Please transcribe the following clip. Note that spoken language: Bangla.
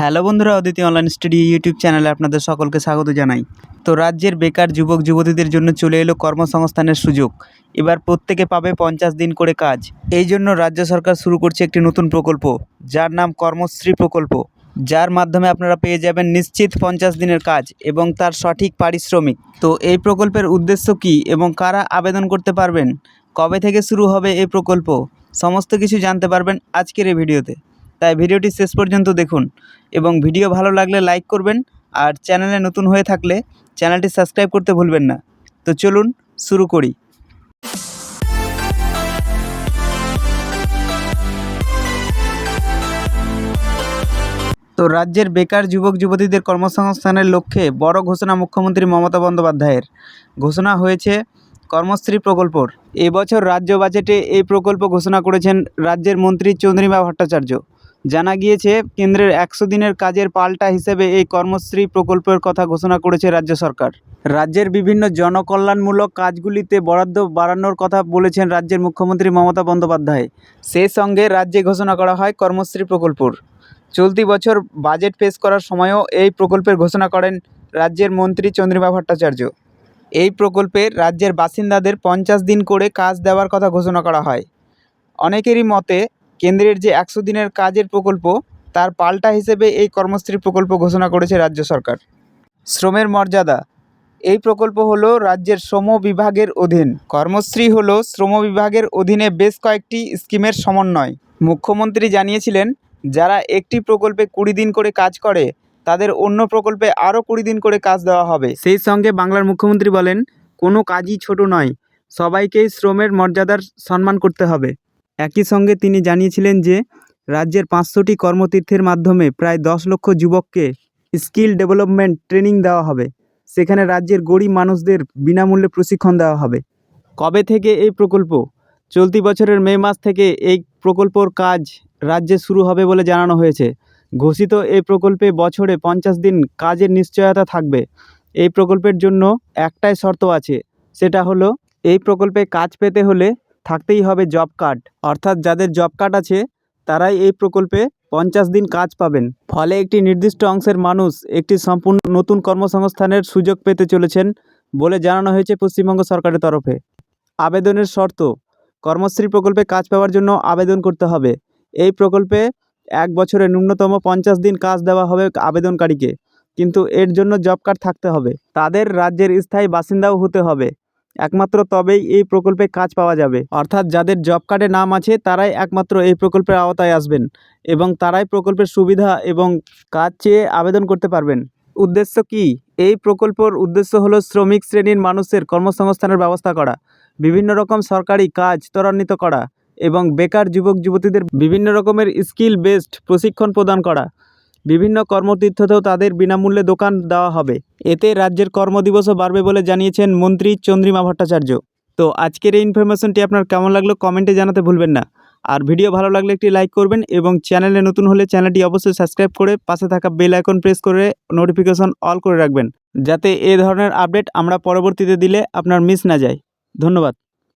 হ্যালো বন্ধুরা অদিতি অনলাইন স্টাডি ইউটিউব চ্যানেলে আপনাদের সকলকে স্বাগত জানাই। তো রাজ্যের বেকার যুবক, যুবতীদের জন্য চলে এলো কর্মসংস্থানের সুযোগ। এবার প্রত্যেকে পাবে পঞ্চাশ দিন করে কাজ। এই জন্য রাজ্য সরকার শুরু করছে একটি নতুন প্রকল্প, যার নাম কর্মশ্রী প্রকল্প। যার মাধ্যমে আপনারা পেয়ে যাবেন নিশ্চিত পঞ্চাশ দিনের কাজ এবং তার সঠিক পারিশ্রমিক। তো এই প্রকল্পের উদ্দেশ্য কী এবং কারা আবেদন করতে পারবেন? কবে থেকে শুরু হবে এই প্রকল্প? সমস্ত কিছু জানতে পারবেন আজকের এই ভিডিওতে। তাই ভিডিওটি শেষ পর্যন্ত দেখুন এবং ভিডিও ভালো লাগলে লাইক করবেন আর চ্যানেলে নতুন হয়ে থাকলে চ্যানেলটি সাবস্ক্রাইব করতে ভুলবেন না। তো চলুন শুরু করি। তো রাজ্যের বেকার যুবক যুবতীদের কর্মসংস্থানের লক্ষ্যে বড় ঘোষণা মুখ্যমন্ত্রী মমতা বন্দ্যোপাধ্যায়ের। ঘোষণা হয়েছে কর্মশ্রী প্রকল্পর। এবছর রাজ্য বাজেটে এই প্রকল্প ঘোষণা করেছেন রাজ্যের মন্ত্রী চন্দ্রিমা ভট্টাচার্য। জানা গিয়েছে, কেন্দ্রের একশো দিনের কাজের পাল্টা হিসেবে এই কর্মশ্রী প্রকল্পের কথা ঘোষণা করেছে রাজ্য সরকার। রাজ্যের বিভিন্ন জনকল্যাণমূলক কাজগুলিতে বরাদ্দ বাড়ানোর কথা বলেছেন রাজ্যের মুখ্যমন্ত্রী মমতা বন্দ্যোপাধ্যায়। সেই সঙ্গে রাজ্যে ঘোষণা করা হয় কর্মশ্রী প্রকল্পর। চলতি বছর বাজেট পেশ করার সময়ও এই প্রকল্পের ঘোষণা করেন রাজ্যের মন্ত্রী চন্দ্রিমা ভট্টাচার্য। এই প্রকল্পে রাজ্যের বাসিন্দাদের পঞ্চাশ দিন করে কাজ দেওয়ার কথা ঘোষণা করা হয়। অনেকেরই মতে কেন্দ্রের যে একশো দিনের কাজের প্রকল্প, তার পাল্টা হিসেবে এই কর্মশ্রী প্রকল্প ঘোষণা করেছে রাজ্য সরকার। শ্রমের মর্যাদা, এই প্রকল্প হলো রাজ্যের শ্রম বিভাগের অধীন। কর্মশ্রী হলো শ্রম বিভাগের অধীনে বেশ কয়েকটি স্কিমের সমন্বয়। মুখ্যমন্ত্রী জানিয়েছিলেন, যারা একটি প্রকল্পে কুড়ি দিন করে কাজ করে, তাদের অন্য প্রকল্পে আরও কুড়ি দিন করে কাজ দেওয়া হবে। সেই সঙ্গে বাংলার মুখ্যমন্ত্রী বলেন, কোনো কাজই ছোট নয়, সবাইকেই শ্রমের মর্যাদার সম্মান করতে হবে। একই সঙ্গে তিনি জানিয়েছিলেন যে, রাজ্যের পাঁচশোটি কর্মতীর্থের মাধ্যমে প্রায় দশ লক্ষ যুবককে স্কিল ডেভেলপমেন্ট ট্রেনিং দেওয়া হবে। সেখানে রাজ্যের গরিব মানুষদের বিনামূল্যে প্রশিক্ষণ দেওয়া হবে। কবে থেকে এই প্রকল্প? চলতি বছরের মে মাস থেকে এই প্রকল্পর কাজ রাজ্যে শুরু হবে বলে জানানো হয়েছে। ঘোষিত এই প্রকল্পে বছরে পঞ্চাশ দিন কাজের নিশ্চয়তা থাকবে। এই প্রকল্পের জন্য একটাই শর্ত আছে, সেটা হলো, এই প্রকল্পে কাজ পেতে হলে থাকতেই হবে জব কার্ড। অর্থাৎ যাদের জব কার্ড আছে, তারাই এই প্রকল্পে পঞ্চাশ দিন কাজ পাবেন। ফলে একটি নির্দিষ্ট অংশের মানুষ একটি সম্পূর্ণ নতুন কর্মসংস্থানের সুযোগ পেতে চলেছেন বলে জানানো হয়েছে পশ্চিমবঙ্গ সরকারের তরফে। আবেদনের শর্ত, কর্মশ্রী প্রকল্পে কাজ পাওয়ার জন্য আবেদন করতে হবে। এই প্রকল্পে এক বছরে ন্যূনতম পঞ্চাশ দিন কাজ দেওয়া হবে আবেদনকারীকে। কিন্তু এর জন্য জব কার্ড থাকতে হবে। তাদের রাজ্যের স্থায়ী বাসিন্দাও হতে হবে। একমাত্র তবেই এই প্রকল্পে কাজ পাওয়া যাবে। অর্থাৎ যাদের জব কার্ডে নাম আছে, তারাই একমাত্র এই প্রকল্পের আওতায় আসবেন এবং তারাই প্রকল্পের সুবিধা এবং কাজ চেয়ে আবেদন করতে পারবেন। উদ্দেশ্য কি? এই প্রকল্পর উদ্দেশ্য হলো শ্রমিক শ্রেণির মানুষের কর্মসংস্থানের ব্যবস্থা করা, বিভিন্ন রকম সরকারি কাজ ত্বরান্বিত করা এবং বেকার যুবক যুবতীদের বিভিন্ন রকমের স্কিল বেসড প্রশিক্ষণ প্রদান করা। বিভিন্ন কর্মতীর্থতেও তাদের বিনামূল্যে দোকান দেওয়া হবে। এতে রাজ্যের কর্মদিবসও বাড়বে বলে জানিয়েছেন মন্ত্রী চন্দ্রিমা ভট্টাচার্য। তো আজকের এই ইনফরমেশনটি আপনার কেমন লাগল কমেন্টে জানাতে ভুলবেন না। আর ভিডিও ভালো লাগলে একটি লাইক করবেন এবং চ্যানেলে নতুন হলে চ্যানেলটি অবশ্যই সাবস্ক্রাইব করে পাশে থাকা বেল আইকন প্রেস করে নোটিফিকেশন অল করে রাখবেন। যাতে এ ধরনের আপডেট আমরা পরবর্তীতে দিলে আপনার মিস না যায়। ধন্যবাদ।